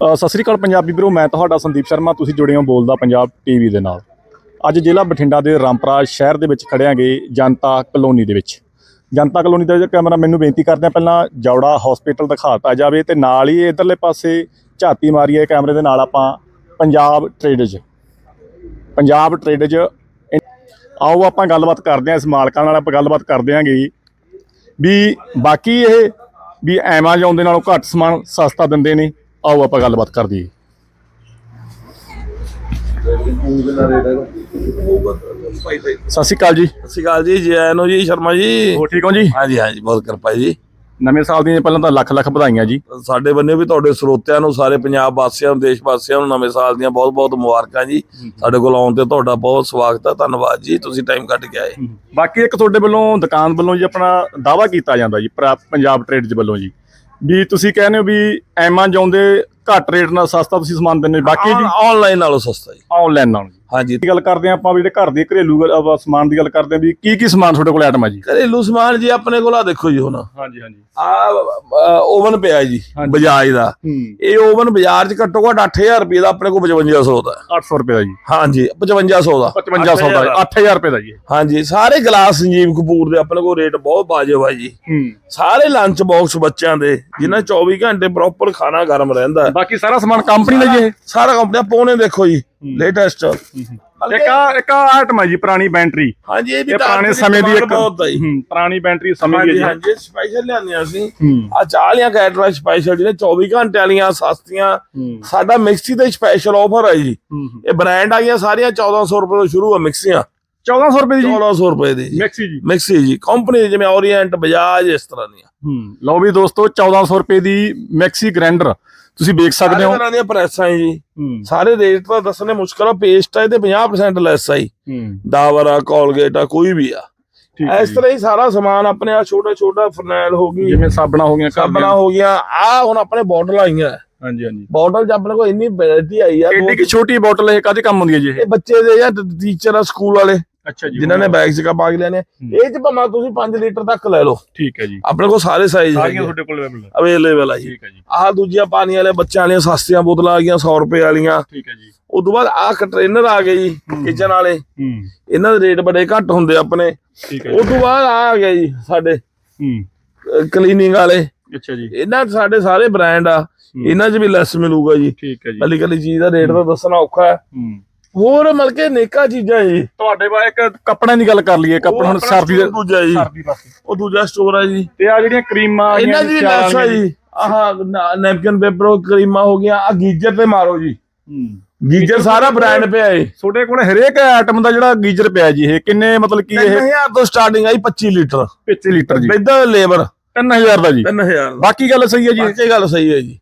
ਸਤਿ ਸ੍ਰੀ ਅਕਾਲ ਪੰਜਾਬੀ ਵੀਰੋ, ਮੈਂ ਤੁਹਾਡਾ ਸੰਦੀਪ ਸ਼ਰਮਾ, ਤੁਸੀਂ ਜੁੜੇ ਹੋ ਬੋਲਦਾ ਪੰਜਾਬ ਟੀਵੀ ਦੇ ਨਾਲ। ਅੱਜ ਜ਼ਿਲ੍ਹਾ ਬਠਿੰਡਾ ਦੇ ਰਾਮਪਰਾ ਸ਼ਹਿਰ ਦੇ ਵਿੱਚ ਖੜਿਆਂਗੇ ਜਨਤਾ ਕਲੋਨੀ ਦੇ ਵਿੱਚ। ਜਨਤਾ ਕਲੋਨੀ ਦਾ ਕੈਮਰਾ ਮੈਨੂੰ ਬੇਨਤੀ ਕਰਦਿਆਂ ਆ ਪਹਿਲਾਂ ਜੌੜਾ ਹਸਪੀਟਲ ਦਿਖਾਤਾ ਜਾਵੇ ਤੇ ਨਾਲ ਹੀ ਇਧਰਲੇ ਪਾਸੇ ਝਾਤੀ ਮਾਰੀਏ ਕੈਮਰੇ ਦੇ ਨਾਲ ਆਪਾਂ ਪੰਜਾਬ ਟ੍ਰੇਡਰਜ਼ ਪੰਜਾਬ ਟ੍ਰੇਡਰਜ਼ ਆਓ ਆਪਾਂ ਗੱਲਬਾਤ ਕਰਦੇ ਹਾਂ ਇਸ ਮਾਲਕਾਂ ਨਾਲ, ਆਪਾਂ ਗੱਲਬਾਤ ਕਰਦੇ ਆਂਗੇ ਵੀ ਬਾਕੀ ਇਹ ਵੀ ਐਮਾਜ਼ੋਨ ਦੇ ਨਾਲੋਂ ਘੱਟ ਸਮਾਨ ਸਸਤਾ ਦਿੰਦੇ ਨੇ। ਆਓ ਆਪਾਂ ਗੱਲਬਾਤ ਕਰ ਦਈਏ। ਸਤਿ ਸ਼੍ਰੀ ਅਕਾਲ ਜੀ। ਸਤਿ ਸ਼੍ਰੀ ਅਕਾਲ ਜੀ ਜੈ ਆਇਆਂ ਜੀ ਸ਼ਰਮਾ ਜੀ। ਹੋ ਠੀਕ ਹੋ ਜੀ? ਹਾਂਜੀ ਹਾਂਜੀ ਬਹੁਤ ਕਿਰਪਾ ਜੀ। ਨਵੇਂ ਸਾਲ ਦੀਆਂ ਪਹਿਲਾਂ ਤਾਂ ਲੱਖ ਲੱਖ ਵਧਾਈਆਂ ਜੀ। ਸਾਡੇ ਬੰਨੇ ਵੀ ਤੁਹਾਡੇ ਸਰੋਤਿਆਂ ਨੂੰ ਸਾਰੇ ਪੰਜਾਬ ਵਾਸੀਆਂ ਨੂੰ ਦੇਸ਼ ਵਾਸੀਆਂ ਨੂੰ ਨਵੇਂ ਸਾਲ ਦੀਆਂ ਬਹੁਤ ਬਹੁਤ ਮੁਬਾਰਕਾਂ ਜੀ। ਸਾਡੇ ਕੋਲ ਆਉਣ ਤੇ ਤੁਹਾਡਾ ਬਹੁਤ ਸਵਾਗਤ ਹੈ ਧੰਨਵਾਦ ਜੀ ਤੁਸੀਂ ਟਾਈਮ ਕੱਢ ਕੇ ਆਏ। ਬਾਕੀ ਇੱਕ ਤੁਹਾਡੇ ਵੱਲੋਂ ਦੁਕਾਨ ਵੱਲੋਂ ਜੀ ਆਪਣਾ ਦਾਵਾ ਕੀਤਾ ਜਾਂਦਾ ਜੀ ਪੰਜਾਬ ਟ੍ਰੇਡਰਜ਼ ਵੱਲੋਂ ਜੀ। ਵੀ ਤੁਸੀਂ ਕਹਿੰਦੇ ਹੋ ਵੀ ਐਮਾਜ਼ੋਨ ਦੇ ਘੱਟ ਰੇਟ ਨਾਲ ਸਸਤਾ ਤੁਸੀਂ ਸਮਾਨ ਦਿੰਦੇ ਹੋ। ਬਾਕੀ ਜੀ? ਆਨਲਾਈਨ ਨਾਲੋਂ ਸਸਤਾ ਜੀ। ਆਨਲਾਈਨ ਨਾਲ ਹਾਂਜੀ। ਗੱਲ ਕਰਦੇ ਆਪਾਂ ਵੀ ਜਿਹੜੇ ਘਰ ਦੇ ਘਰੇਲੂ ਗੱਲ- ਆਪਾਂ ਸਮਾਨ ਦੀ ਗੱਲ ਕਰਦੇ ਹਾਂ ਵੀ ਕੀ ਕੀ ਸਮਾਨ ਤੁਹਾਡੇ ਕੋਲ ਆਈਟਮ ਆ ਜੀ? ਘਰੇਲੂ ਸਮਾਨ ਜੀ ਆਪਣੇ ਕੋਲ ਆ ਦੇਖੋ ਜੀ ਹੁਣ। ਹਾਂਜੀ ਹਾਂਜੀ। ਆ ਓਵਨ ਪਿਆ ਜੀ ਹਾਂਜੀ। ਬਜਾਜ ਦਾ। ਹੂੰ। ਇਹ ਓਵਨ ਬਾਜ਼ਾਰ 'ਚ ਘੱਟੋ ਘੱਟ 8000 ਰੁਪਏ ਦਾ ਆਪਣੇ ਕੋਲ 5500 ਦਾ। 800 ਰੁਪਏ ਦਾ ਜੀ। ਹਾਂਜੀ 5500 ਦਾ। 5500 ਦਾ 8000 ਰੁਪਏ ਦਾ ਜੀ। ਹਾਂਜੀ ਸਾਰੇ ਗਲਾਸ ਸੰਜੀਵ ਕਪੂਰ ਦੇ ਆਪਣੇ ਕੋਲ ਰੇਟ ਬਹੁਤ ਵਾਜਬ ਆ ਜੀ। ਹੂੰ। ਸਾਰੇ ਲੰਚ ਬਾਕਸ ਬੱਚਿਆਂ ਦੇ ਜਿਨ੍ਹਾਂ 24 ਘੰਟੇ ਪ੍ਰੋਪਰ ਖਾਣਾ ਗਰਮ ਰਹਿੰਦਾ। ਹੈ। ਬਾਕੀ ਸਾਰਾ ਸਮਾਨ ਕੰਪਨੀ ਦਾ ਜੀ ਇਹ। ਸਾਰਾ ਕੰਪਨੀ ਪੌਣੇ ਦੇਖੋ ਜੀ ਲੇਟੈਸਟ ਇੱਕ ਆ ਇੱਕ ਆਈਟਮ ਹੈ ਜੀ ਪੁਰਾਣੀ ਬੈਟਰੀ। ਹਾਂਜੀ ਇਹ ਵੀ ਪੁਰਾਣੇ ਸਮੇਂ ਦੀ ਇੱਕ ਪੁਰਾਣੀ ਬੈਟਰੀ ਸਮੇਂ ਦੀ ਹਾਂਜੀ ਸਪੈਸ਼ਲ ਲਿਆਂਦੀਆਂ ਅਸੀਂ। ਆ ਚਾਲੀਆਂ ਕੈਟਰਾ ਸਪੈਸ਼ਲ ਜਿਹੜੇ 24 ਘੰਟੇ ਵਾਲੀਆਂ ਸਸਤੀਆਂ। ਸਾਡਾ ਮਿਕਸੀ ਤੇ ਸਪੈਸ਼ਲ ਆਫਰ ਹੈ ਜੀ ਇਹ ਬ੍ਰਾਂਡ ਆ ਗਈਆਂ ਸਾਰੀਆਂ 1400 ਰੁਪਏ ਤੋਂ ਸ਼ੁਰੂ ਆ ਮਿਕਸੀਆਂ। 1400 ਰੁਪਏ ਦੀ ਜੀ। 1400 ਰੁਪਏ ਦੀ ਜੀ। ਮੈਕਸੀ ਜੀ। ਮਿਕਸੀ ਜੀ। ਕੰਪਨੀ ਜਿਵੇਂ ਓਰੀਐਂਟ ਬਜਾਜ ਇਸ ਤਰ੍ਹਾਂ ਦੀਆਂ। ਹੂੰ। ਲਓ ਵੀ ਦੋਸਤੋ 1400 ਰੁਪਏ ਦੀ ਮੈਕਸੀ ਗ੍ਰਾਈਂਡਰ ਤੁਸੀਂ ਵੇਖ ਸਕਦੇ ਸਾਰੇ ਹੋ। ਤਰ੍ਹਾਂ ਦੀਆਂ ਪ੍ਰੈਸਾਂ ਜੀ। ਸਾਰੇ ਰੇਟ ਤਾਂ ਦੱਸਣੇ ਮੁਸ਼ਕਲ ਆ। ਪੇਸਟ ਆ ਇਹਦੇ 50% ਲੈਸ ਆਈ ਹੂੰ। ਡਾਵਰ ਆ ਕੋਲਗੇਟ ਆ ਕੋਈ ਵੀ ਆ। ਇਸ ਤਰ੍ਹਾਂ ਹੀ ਸਾਰਾ ਸਮਾਨ ਆਪਣੇ ਆ ਛੋਟਾ ਛੋਟਾ ਫਰਨੈਲ ਹੋ ਗਈ। ਜਿਵੇਂ ਸਾਬਣਾ ਹੋ ਗਿਆ ਸਾਬਣਾ ਹੋ ਗਿਆ ਆ ਹੁਣ ਆਪਣੇ ਬੋਟਲ ਆਈਆਂ। ਹਾਂਜੀ ਹਾਂਜੀ। ਬੋਟਲ ਚ ਆਪਣੇ ਕੋਲ ਇੰਨੀ ਵੈਰਾਈਟੀ ਆਈ ਆ। ਐਡੀ ਕਿ ਛੋਟੀ ਬੋਤਲ ਇਹ ਕਾਦੇ ਕੰਮ ਹੁੰਦੀ ਹੈ ਜੀ ਇਹ? ਬੱਚੇ ਦੇ ਜਾਂ ਟੀਚਰ ਆ ਸਕੂਲ ਵਾਲੇ। ਅੱਛਾ ਜੀ ਜਿਨ੍ਹਾਂ ਨੇ ਬੈਗ ਚ ਪਾ ਕੇ ਲੈਣੇ ਇਹ ਚ ਭਾਵੇਂ ਤੁਸੀਂ 5 ਲੀਟਰ ਤੱਕ ਲੈ ਲਓ। ਠੀਕ ਹੈ ਜੀ। ਆਪਣੇ ਕੋਲ ਸਾਰੇ ਸਾਈਜ਼ ਸਾਰੀਆਂ ਤੁਹਾਡੇ ਕੋਲ ਅਵੇਲੇਬਲ ਅਵੇਲੇਬਲ ਆ ਜੀ। ਠੀਕ ਹੈ ਜੀ। ਆਹ ਦੂਜੀਆਂ ਪਾਣੀ ਵਾਲੇ ਬੱਚਿਆਂ ਵਾਲੀਆਂ ਸਸਤੀਆਂ ਬੋਤਲਾਂ ਆ ਗਈਆਂ 100 ਰੁਪਏ ਵਾਲੀਆਂ। ਠੀਕ ਹੈ ਜੀ। ਉਸ ਤੋਂ ਬਾਅਦ ਆਹ ਕੰਟੇਨਰ ਆ ਗਏ ਜੀ ਕਿਚਨ ਵਾਲੇ। ਹੂੰ। ਇਹਨਾਂ ਦੇ ਰੇਟ ਬੜੇ ਘੱਟ ਹੁੰਦੇ ਆਪਣੇ। ਠੀਕ ਹੈ ਉਸ ਤੋਂ ਬਾਅਦ ਆ ਗਿਆ ਜੀ ਸਾਡੇ ਹੂੰ। ਕਲੀਨਿੰਗ ਵਾਲੇ। ਅੱਛਾ ਜੀ। ਇਹਨਾਂ 'ਚ ਸਾਡੇ ਸਾਰੇ ਬ੍ਰਾਂਡ ਆ। ਇਹਨਾਂ 'ਚ ਵੀ ਲੈਸ ਮਿਲੂਗਾ ਜੀ। ਠੀਕ ਹੈ ਜੀ। ਕੱਲੀ ਕੱਲੀ ਚੀਜ਼ ਦਾ ਰੇਟ ਤਾਂ ਦੱਸਣਾ ਔਖਾ ਹੈ। ਹੂੰ। ਹੋਰ ਮਤਲਬ ਕਿ ਨੇਕਾ ਚੀਜ਼ਾਂ ਜੀ। ਤੁਹਾਡੇ ਬਾ ਇੱਕ ਕੱਪੜਿਆਂ ਦੀ ਗੱਲ ਕਰ ਲਈਏ। ਕੱਪੜ ਹੁਣ ਸਰਦੀ ਦੇ ਦੂਜਾ ਜੀ। ਸਰਦੀ ਉਹ ਦੂਜਾ ਸਟੋਰ ਹੈ ਜੀ। ਤੇ ਆ ਜਿਹੜੀਆਂ ਕਰੀਮਾਂ ਆ ਇਹਨਾਂ ਸਿਆਲਾਂ ਲੈਸ ਆ ਜੀ। ਆਹ ਨੈਪਕਿਨ ਪੇਪਰ ਕਰੀਮਾਂ ਹੋ ਗਈਆਂ। ਆ ਗੀਜਰ ਤੇ ਮਾਰੋ ਜੀ। ਹੂੰ। ਗੀਜਰ ਸਾਰਾ ਬ੍ਰਾਂਡ ਪਿਆ ਏ। ਤੁਹਾਡੇ ਕੋਲ ਹਰੇਕ ਆਈਟਮ ਦਾ ਜਿਹੜਾ ਗੀਜ਼ਰ ਪਿਆ ਜੀ ਇਹ ਕਿੰਨੇ ਮਤਲਬ ਕੀ ਇਹ? 3000 ਤੋਂ ਸਟਾਰਟਿੰਗ ਆਈ 25 ਲੀਟਰ। 25 ਲੀਟਰ ਜੀ। With labour. 3000 ਦਾ ਜੀ। 3000 ਦਾ। ਬਾਕੀ ਗੱਲ ਸਹੀ ਹੈ ਜੀ? ਬਾਕੀ ਗੱਲ ਸਹੀ ਹੈ ਜੀ।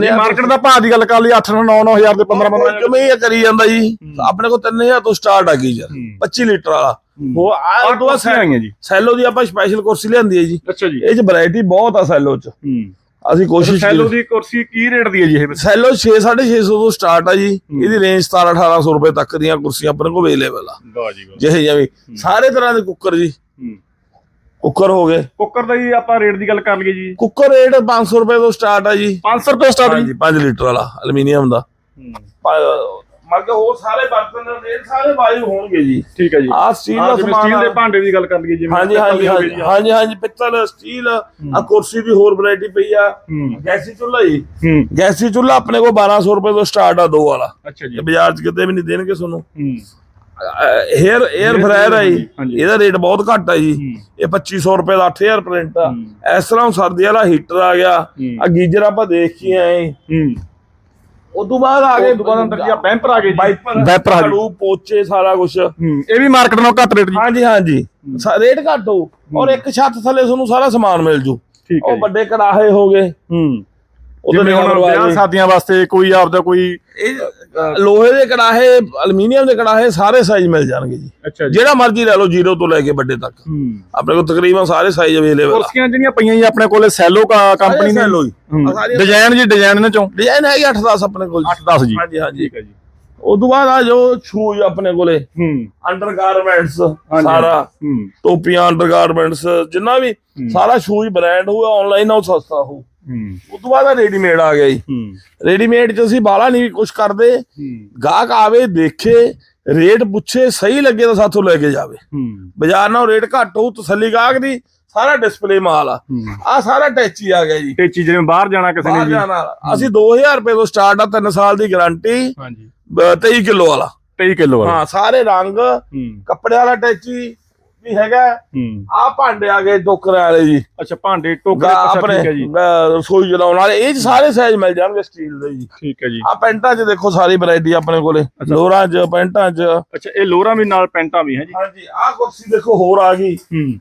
ਜੇ ਮਾਰਕੀਟ ਦਾ ਭਾਅ ਦੀ ਗੱਲ ਕਰ ਲਈ 8 9 9000 ਦੇ 15 15 ਕਿਵੇਂ ਇਹ ਕਰੀ ਜਾਂਦਾ ਜੀ ਆਪਣੇ ਕੋਲ 3000 ਤੋਂ ਸਟਾਰਟ ਆ ਗੀਜਰ 25 ਲੀਟਰ ਵਾਲਾ। ਉਹ ਆ ਬਾਅਦ ਆਈਆਂ ਜੀ। ਸੈਲੋ ਦੀ ਆਪਾਂ ਸਪੈਸ਼ਲ ਕੁਰਸੀ ਲਿਆਂਦੀ ਹੈ ਜੀ। ਅੱਛਾ ਜੀ। ਇਹ ਚ ਵੈਰਾਈਟੀ ਬਹੁਤ ਆ ਸੈਲੋ ਚ। ਹੂੰ। ਅਸੀਂ ਕੋਸ਼ਿਸ਼ ਸੈਲੋ ਦੀ ਕੁਰਸੀ ਕੀ ਰੇਟ ਦੀ ਹੈ ਜੀ ਇਹ ਸੈਲੋ 6 650 ਤੋਂ ਸਟਾਰਟ ਆ ਜੀ। ਇਹਦੀ ਰੇਂਜ 17 1800 ਰੁਪਏ ਤੱਕ ਦੀਆਂ ਕੁਰਸੀਆਂ ਆਪਣੇ ਕੋਲ ਅਵੇਲੇਬਲ ਆ। ਵਾਹ ਜੀ ਵਾਹ। ਜਿਹੇ ਜਿਵੇਂ ਸਾਰੇ ਤਰ੍ਹਾਂ ਦੇ ਕੁੱਕਰ ਜੀ। ਕੁੱਕਰ ਹੋ ਗਏ। ਕੁੱਕਰ ਦਾ ਜੀ ਆਪਾਂ ਰੇਟ ਦੀ ਗੱਲ ਕਰ ਲਈਏ ਜੀ। ਕੁੱਕਰ ਰੇਟ 500 ਰੁਪਏ ਤੋਂ ਸਟਾਰਟ ਆ ਜੀ। 500 ਰੁਪਏ ਸਟਾਰਟ ਜੀ। ਹਾਂਜੀ 5 ਲੀਟਰ ਵਾਲਾ ਐਲੂਮੀਨੀਅਮ ਦਾ। ਮਤਲਬ ਹੋਰ ਸਾਰੇ ਬਰਤਨ ਦੇ ਸਾਰੇ ਵਾਜੂ ਹੋਣਗੇ ਜੀ। ਠੀਕ ਹੈ ਜੀ। ਆ ਸਟੀਲ ਦਾ ਸਮਾਨ ਸਟੀਲ ਦੇ। ਭਾਂਡੇ ਦੀ ਗੱਲ ਕਰ ਲਈਏ ਜਿਵੇਂ ਹਾਂਜੀ ਹਾਂਜੀ ਹਾਂਜੀ। ਹਾਂਜੀ ਪਿੱਤਲ ਸਟੀਲ ਆ ਕੁਰਸੀ ਦੀ ਹੋਰ ਵੈਰਾਈਟੀ ਪਈ ਆ। ਗੈਸੀ ਚੁੱਲ੍ਹਾ ਜੀ। ਹੂੰ। ਗੈਸੀ ਚੁੱਲ੍ਹਾ ਆਪਣੇ ਕੋਲ 1200 ਰੁਪਏ ਤੋਂ ਸਟਾਰਟ ਆ ਦੋ ਵਾਲਾ। ਅੱਛਾ ਜੀ। ਇਹ ਬਾਜ਼ਾਰ 'ਚ ਕਿਤੇ ਵੀ ਨਹੀਂ ਦੇਣਗੇ ਤੁਹਾਨੂੰ। ਹੇਅਰ 에ਅਰ ਫਰਾਇਰ ਆ ਜੀ। ਇਹਦਾ ਰੇਟ ਬਹੁਤ ਘੱਟ ਆ ਜੀ। ਇਹ 2500 ਰੁਪਏ ਦਾ 8000 ਪ੍ਰਿੰਟ ਆ। ਇਸ ਤਰ੍ਹਾਂ ਸਰਦੀ ਵਾਲਾ ਹੀਟਰ ਆ ਗਿਆ। ਆ ਗੀਜ਼ਰ ਆਪਾਂ ਦੇਖ ਕੇ ਆਏ ਹੂੰ। ਉਸ ਤੋਂ ਬਾਅਦ ਆ ਗਏ ਉਸ ਤੋਂ ਬਾਅਦ ਅੰਦਰ ਜੀ ਆ ਬੈਂਪਰ ਆ ਗਏ ਜੀ। ਵਾਈਪਰ ਵਾਈਪਰ ਆ ਗਏ। ਪੋਚੇ ਸਾਰਾ ਕੁਝ ਹੂੰ। ਇਹ ਵੀ ਮਾਰਕੀਟ ਨਾਲੋਂ ਘੱਟ ਰੇਟ ਜੀ। ਹਾਂਜੀ ਹਾਂਜੀ। ਰੇਟ ਘੱਟ ਹੋ ਔਰ ਇੱਕ ਛੱਤ ਥੱਲੇ ਤੁਹਾਨੂੰ ਸਾਰਾ ਸਮਾਨ ਮਿਲ ਜੂ। ਠੀਕ ਹੈ ਉਹ। ਵੱਡੇ ਕੜਾਹੇ ਹੋ ਗਏ। ਹੂੰ। ਉਹਦੇ ਜਿਵੇਂ ਹੁਣ ਨਾਲ ਵਿਆਹ ਸ਼ਾਦੀਆਂ ਵਾਸਤੇ ਕੋਈ ਆਪਦਾ ਕੋਈ ਇਹ ਲੋਹੇ ਦੇ ਕੜਾਹੇ ਐਲੂਮੀਨੀਅਮ ਦੇ ਕੜਾਹੇ ਸਾਰੇ ਸਾਈਜ਼ ਮਿਲ ਜਾਣਗੇ ਜੀ। ਜਿਹੜਾ ਮਰਜ਼ੀ ਲੈ ਲਓ ਜ਼ੀਰੋ ਤੋਂ ਲੈ ਕੇ ਵੱਡੇ ਤੱਕ। ਆਪਣੇ ਕੋਲ ਤਕਰੀਬਨ ਸਾਰੇ ਸਾਈਜ਼ ਅਵੇਲੇਬਲ ਆ। ਕੁਰਸੀਆਂ ਜਿਹੜੀਆਂ ਪਈਆਂ ਜੀ ਆਪਣੇ ਕੋਲੇ ਸੈਲੋ ਕੰਪਨੀ ਦੀਆਂ। ਸੈਲੋ ਜੀ। ਡਿਜ਼ਾਈਨ ਜੀ ਡਿਜ਼ਾਈਨ ਇਹਨਾਂ ਚੋਂ। ਡਿਜ਼ਾਈਨ ਹੈਗੇ 8-10 ਆਪਣੇ ਕੋਲ 8-10 ਜੀ। ਹਾਂਜੀ ਹਾਂਜੀ। ਠੀਕ ਹੈ ਜੀ। ਉਸ ਤੋਂ ਬਾਅਦ ਆ ਜੋ ਸ਼ੂਜ਼ ਆਪਣੇ ਕੋਲੇ। ਹੂੰ। ਅੰਡਰ ਗਾਰਮੈਂਟਸ ਸਾਰਾ। ਹੂੰ। ਟੋਪੀਆਂ ਅੰਡਰ ਗਾਰਮੈਂਟਸ ਜਿੰਨਾ ਵੀ ਸਾਰਾ ਸ਼ੂਜ਼ ਬ੍ਰਾਂਡ ਹੋਊਗਾ ਆਨਲਾਈਨ ਉਹ ਸਸਤਾ ਹੋ ਹੂੰ ਉਸ ਤੋਂ ਬਾਅਦ ਰੈਡੀਮੇਡ ਆ ਗਿਆ ਜੀ। ਹੂੰ। ਰੈਡੀਮੇਡ 'ਚ ਅਸੀਂ ਬਾਲਾ ਨਹੀਂ ਕੁਝ ਕਰਦੇ। ਹੂੰ। ਗਾਹਕ ਆਵੇ ਦੇਖੇ ਰੇਟ ਪੁੱਛੇ ਸਹੀ ਲੱਗੇ ਤਾਂ ਸਾਥੋਂ ਲੈ ਕੇ ਜਾਵੇ। ਹੂੰ। ਬਾਜ਼ਾਰ ਨਾਲੋਂ ਰੇਟ ਘੱਟ ਹੋਊ ਤਸੱਲੀ ਗਾਹਕ ਦੀ ਸਾਰਾ ਡਿਸਪਲੇ ਮਾਲ ਆ। ਆ ਸਾਰਾ ਟੈਚੀ ਆ ਗਿਆ ਜੀ। ਚੀਜ਼ ਜਿਵੇਂ ਬਾਹਰ ਜਾਣਾ ਕਿਸੇ ਨੇ ਜੀ। ਅਸੀਂ 2000 ਰੁਪਏ ਤੋਂ ਸਟਾਰਟ ਆ 3 ਸਾਲ ਦੀ ਗਾਰੰਟੀ ਹਾਂਜੀ। 23 ਕਿਲੋ ਵਾਲਾ। 23 ਕਿਲੋ ਵਾਲਾ। ਹਾਂ ਸਾਰੇ ਰੰਗ ਕੱਪੜੇ ਵਾਲਾ ਟੈਚੀ ਵੀ ਹੈਗਾ। ਹੂੰ। ਆ ਭਾਂਡੇ ਆ ਗਏ ਟੋਕਰੇ ਵਾਲੇ ਜੀ। ਅੱਛਾ ਭਾਂਡੇ ਟੋਕਰੇ ਅੱਛਾ ਠੀਕ ਹੈ ਜੀ। ਰਸੋਈ ਚਲਾਉਣ ਵਾਲੇ ਇਹ ਸਾਰੇ ਸਾਈਜ਼ ਮਿਲ ਜਾਣਗੇ ਸਟੀਲ ਦੇ ਜੀ। ਠੀਕ ਹੈ ਜੀ। ਆ ਪੈਂਟਾਂ 'ਚ ਦੇਖੋ ਸਾਰੀ ਵੈਰਾਈਟੀ ਆਪਣੇ ਕੋਲੇ। ਲੋਰਾਂ 'ਚ ਪੈਂਟਾਂ 'ਚ। ਅੱਛਾ ਇਹ ਲੋਰਾ ਵੀ ਨਾਲ ਪੈਂਟਾਂ ਵੀ ਹੈ ਜੀ? ਹਾਂਜੀ ਆ ਕੁਰਸੀ ਦੇਖੋ ਹੋਰ ਆ ਗਈ।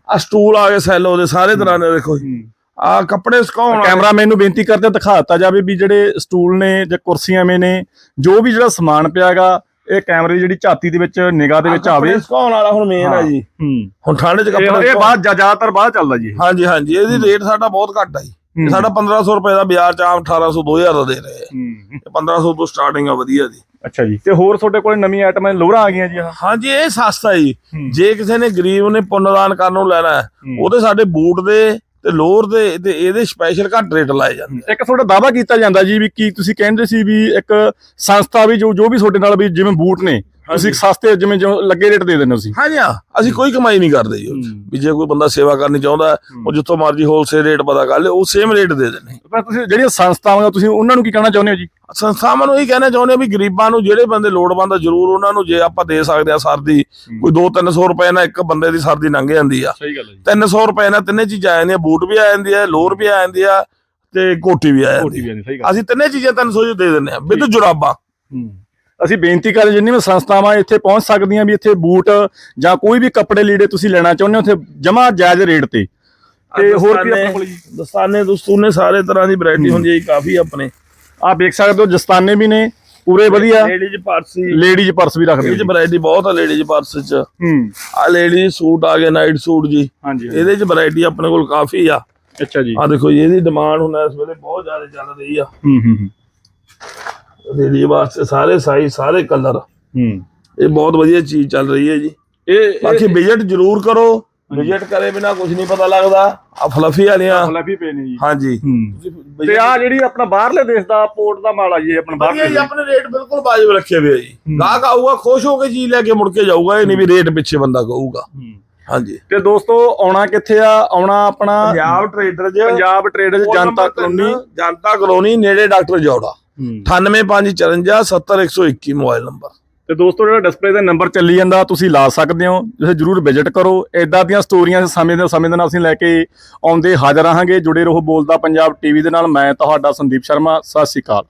ਆ ਸਟੂਲ ਆ ਗਏ ਸੈਲੋ ਦੇ ਸਾਰੇ ਤਰ੍ਹਾਂ ਦੇ ਦੇਖੋ ਜੀ। ਆ ਕੱਪੜੇ ਸੁਕਾਉਣ ਵਾਲੇ। ਕੈਮਰਾਮੈਨ ਨੂੰ ਬੇਨਤੀ ਕਰਦੇ ਦਿਖਾਤਾ ਜਾਵੇ ਵੀ ਜਿਹੜੇ ਸਟੂਲ ਨੇ ਜਾਂ ਕੁਰਸੀਆਂ ਮੇ ਨੇ ਜੋ ਵੀ ਜਿਹੜਾ ਸਮਾਨ ਪਿਆਗਾ ਇਹ ਕੈਮਰੇ ਦੀ ਜਿਹੜੀ ਝਾਤੀ ਦੇ ਵਿੱਚ ਨਿਗਾਹ ਦੇ ਵਿੱਚ ਆਵੇ। ਸੁਕਾਉਣ ਵਾਲਾ ਹੁਣ ਮੇਨ ਆ ਜੀ। ਹੂੰ। ਹੁਣ ਠੰਡ 'ਚ ਕੱਪੜੇ ਇਹ ਬਾਅਦ ਜ਼ਿਆਦਾਤਰ ਬਾਅਦ ਚੱਲਦਾ ਜੀ ਇਹ। ਹਾਂਜੀ ਹਾਂਜੀ ਇਹਦੀ ਰੇਟ ਸਾਡਾ ਬਹੁਤ ਘੱਟ ਆ ਜੀ। ਸਾਡਾ 1500 ਰੁਪਏ ਦਾ ਬਾਜ਼ਾਰ 'ਚ ਆਮ 1800 2000 ਦਾ ਦੇ ਰਹੇ ਆ। ਹੂੰ। ਇਹ 1500 ਤੋਂ ਸਟਾਰਟਿੰਗ ਆ ਵਧੀਆ ਦੀ ਅੱਛਾ ਜੀ। ਤੇ ਹੋਰ ਤੁਹਾਡੇ ਕੋਲ ਨਵੀਂ ਆਈਟਮ ਲੋਰਾ ਆ ਗਈਆਂ ਜੀ ਹਾਂਜੀ ਇਹ ਸਸਤਾ ਜੀ। ਜੇ ਕਿਸੇ ਨੇ ਗਰੀਬ ਨੇ ਪੁੰਨਦਾਨ ਕਰਨ ਨੂੰ ਲੈਣਾ। ਉਹਦੇ ਸਾਡੇ ਬੂਟ ਦੇ ਤੇ ਲੋਅਰ ਦੇ ਤੇ ਇਹਦੇ ਸਪੈਸ਼ਲ ਘੱਟ ਰੇਟ ਲਾਏ ਜਾਂਦੇ ਇੱਕ ਤੁਹਾਡਾ ਦਾਵਾ ਕੀਤਾ ਜਾਂਦਾ ਜੀ ਵੀ ਕੀ ਤੁਸੀਂ ਕਹਿੰਦੇ ਸੀ ਵੀ ਇੱਕ ਸੰਸਥਾ ਵੀ ਜੋ ਜੋ ਵੀ ਤੁਹਾਡੇ ਨਾਲ ਵੀ ਜਿਵੇਂ ਬੂਟ ਨੇ ਤੁਸੀਂ ਸਸਤੇ ਜਿਵੇਂ ਜੋ ਲੱਗੇ ਰੇਟ ਦੇ ਦਿੰਦੇ ਹੋ ਤੁਸੀਂ। ਹਾਂਜੀ ਹਾਂ। ਅਸੀਂ ਕੋਈ ਕਮਾਈ ਨਹੀਂ ਕਰਦੇ ਜੀ। ਵੀ ਜੇ ਕੋਈ ਬੰਦਾ ਸੇਵਾ ਕਰਨੀ ਚਾਹੁੰਦਾ ਉਹ ਜਿੱਥੋਂ ਮਰਜ਼ੀ ਹੋਲਸੇਲ ਰੇਟ ਪਤਾ ਕਰ ਲੇ ਉਹ ਸੇਮ ਰੇਟ ਦੇ ਦਿੰਦੇ ਪਰ ਤੁਸੀਂ ਜਿਹੜੀਆਂ ਸੰਸਥਾਵਾਂ ਤੁਸੀਂ ਉਹਨਾਂ ਨੂੰ ਕੀ ਕਹਿਣਾ ਚਾਹੁੰਦੇ ਹੋ ਜੀ? ਸੰਸਥਾਵਾਂ ਨੂੰ ਇਹ ਕਹਿਣਾ ਚਾਹੁੰਦੇ ਆ ਵੀ ਗਰੀਬਾਂ ਨੂੰ ਜਿਹੜੇ ਬੰਦੇ ਲੋੜਵੰਦ ਆ ਜ਼ਰੂਰ ਉਹਨਾਂ ਨੂੰ ਜੇ ਆਪਾਂ ਦੇ ਸਕਦੇ ਆ ਸਰਦੀ ਕੋਈ 2-300 ਰੁਪਏ ਨਾਲ ਇੱਕ ਬੰਦੇ ਦੀ ਸਰਦੀ ਲੰਘ ਜਾਂਦੀ ਆ। ਸਹੀ ਗੱਲ ਹੈ ਜੀ। 300 ਰੁਪਏ ਨਾਲ ਤਿੰਨੇ ਚੀਜ਼ਾਂ ਆ ਜਾਂਦੀਆਂ ਬੂਟ ਵੀ ਆ ਜਾਂਦੀ ਆ ਲੋਅਰ ਵੀ ਆ ਜਾਂਦੀ ਆ ਤੇ ਕੋਟੀ ਵੀ ਆ ਜਾਂਦੀ ਅਸੀਂ ਤਿੰਨੇ ਚੀਜ਼ਾਂ 300 ਚ ਦੇ ਦਿੰਦੇ ਆ ਵਿਦ ਜੁਰਾਬਾਂ। ਹੂੰ। ਅਸੀਂ ਬੇਨਤੀ ਕਰਦੇ ਜਿੰਨੀ ਵੀ ਸੰਸਥਾਵਾਂ ਇੱਥੇ ਪਹੁੰਚ ਸਕਦੀਆਂ ਵੀ ਇੱਥੇ ਬੂਟ ਜਾਂ ਕੋਈ ਵੀ ਕੱਪੜੇ ਲੀੜੇ ਤੁਸੀਂ ਲੈਣਾ ਚਾਹੁੰਦੇ ਹੋ ਉੱਥੇ ਜਮਾ ਜਾਇਜ਼ ਰੇਟ ਤੇ। ਤੇ ਹੋਰ ਕੀ ਆਪਣੇ ਕੋਲ ਜੀ? ਦਸਤਾਨੇ ਦਸਤੂਨੇ ਸਾਰੇ ਤਰ੍ਹਾਂ ਦੀ ਵੈਰਾਈਟੀ ਹੁੰਦੀ ਹੈ ਜੀ ਕਾਫੀ ਆਪਣੇ। ਆਹ ਦੇਖ ਸਕਦੇ ਹੋ ਜਸਤਾਨੇ ਵੀ ਨੇ ਪੂਰੇ ਵਧੀਆ। ਲੇਡੀਜ਼ ਪਰਸੀ ਲੇਡੀਜ਼ ਪਰਸ ਵੀ ਰੱਖਦੇ ਇਹ ਚ ਹੋ ਵੈਰਾਈਟੀ ਬਹੁਤ ਆ ਲੇਡੀਜ਼ ਪਰਸ ਚ। ਹੂੰ। ਆ ਲੇਡੀਜ਼ ਸੂਟ ਆ ਗਏ ਨਾਈਟ ਸੂਟ ਜੀ। ਹਾਂਜੀ ਇਹਦੇ ਚ ਵੈਰਾਈਟੀ ਆਪਣੇ ਕੋਲ ਕਾਫੀ ਆ। ਅੱਛਾ ਜੀ। ਆ ਦੇਖੋ ਜੀ ਇਹਦੀ ਡਿਮਾਂਡ ਹੁਣ ਇਸ ਵੇਲੇ ਬਹੁਤ ਜ਼ਿਆਦਾ ਚੱਲ ਰਹੀ ਆ। ਹੂੰ ਹੂੰ। ਲੇਡੀ ਵਾਸਤੇ ਸਾਰੇ ਸਾਈਜ਼ ਸਾਰੇ ਕਲਰ ਹੂੰ। ਇਹ ਬਹੁਤ ਵਧੀਆ ਚੀਜ਼ ਚੱਲ ਰਹੀ ਹੈ ਜੀ। ਇਹ ਬਾਕੀ ਵਿਜ਼ਿਟ ਜ਼ਰੂਰ ਕਰੋ। ਵਿਜ਼ਿਟ ਕਰੇ ਬਿਨਾ ਕੁਝ ਨਹੀਂ ਪਤਾ ਲੱਗਦਾ। ਆ। ਫਲਫੀ ਵਾਲੀਆਂ ਫਲਫੀ ਪਏ ਨੇ ਜੀ। ਹਾਂਜੀ। ਹੂੰ। ਤੇ ਆ ਜਿਹੜੀ ਆਪਣਾ ਬਾਹਰਲੇ ਦੇਸ਼ ਦਾ ਪੋਰਟ ਦਾ ਮਾਲ ਆ ਜੀ ਆਪਣਾ ਬਾਹਰਲੇ ਜੀ ਆਪਣੇ ਰੇਟ ਬਿਲਕੁਲ ਵਾਜਬ ਰੱਖੇ ਹੋਏ ਆ ਜੀ। ਗਾਹਕ ਆਊਗਾ ਖੁਸ਼ ਹੋ ਕੇ ਚੀਜ਼ ਲੈ ਕੇ ਮੁੜ ਕੇ ਜਾਊਗਾ ਇਹ ਨਹੀਂ ਵੀ ਰੇਟ ਪਿੱਛੇ ਬੰਦਾ ਕਹੂਗਾ। ਹਾਂਜੀ। ਤੇ ਦੋਸਤੋ ਆਉਣਾ ਕਿੱਥੇ ਆ? ਆਉਣਾ ਆਪਣਾ ਪੰਜਾਬ ਟਰੇਡਰ ਜ Punjab traders Janta colony. Janta colony ਨੇੜੇ ਡਾਕਟਰ ਜੌੜਾ। 98554 70121 mobile number. ਤੇ ਦੋਸਤੋ ਜਿਹੜਾ ਡਿਸਪਲੇ ਤੇ ਨੰਬਰ ਚੱਲੀ ਜਾਂਦਾ ਤੁਸੀਂ ਲਾ ਸਕਦੇ ਹੋ। ਤੁਸੀਂ ਜਰੂਰ ਵਿਜ਼ਿਟ ਕਰੋ। ਇਦਾਂ ਦੀਆਂ ਸਟੋਰੀਆਂ ਸਮੇਂ ਦੇ ਸਮੇਂ ਦੇ ਨਾਲ ਅਸੀਂ ਲੈ ਕੇ ਆਉਂਦੇ ਹਾਜ਼ਰ ਰਹਾਂਗੇ। ਜੁੜੇ ਰਹੋ ਬੋਲਦਾ ਪੰਜਾਬ ਟੀਵੀ ਦੇ ਨਾਲ। ਮੈਂ ਤੁਹਾਡਾ ਸੰਦੀਪ ਸ਼ਰਮਾ। ਸਤਿ ਸ਼੍ਰੀ ਅਕਾਲ।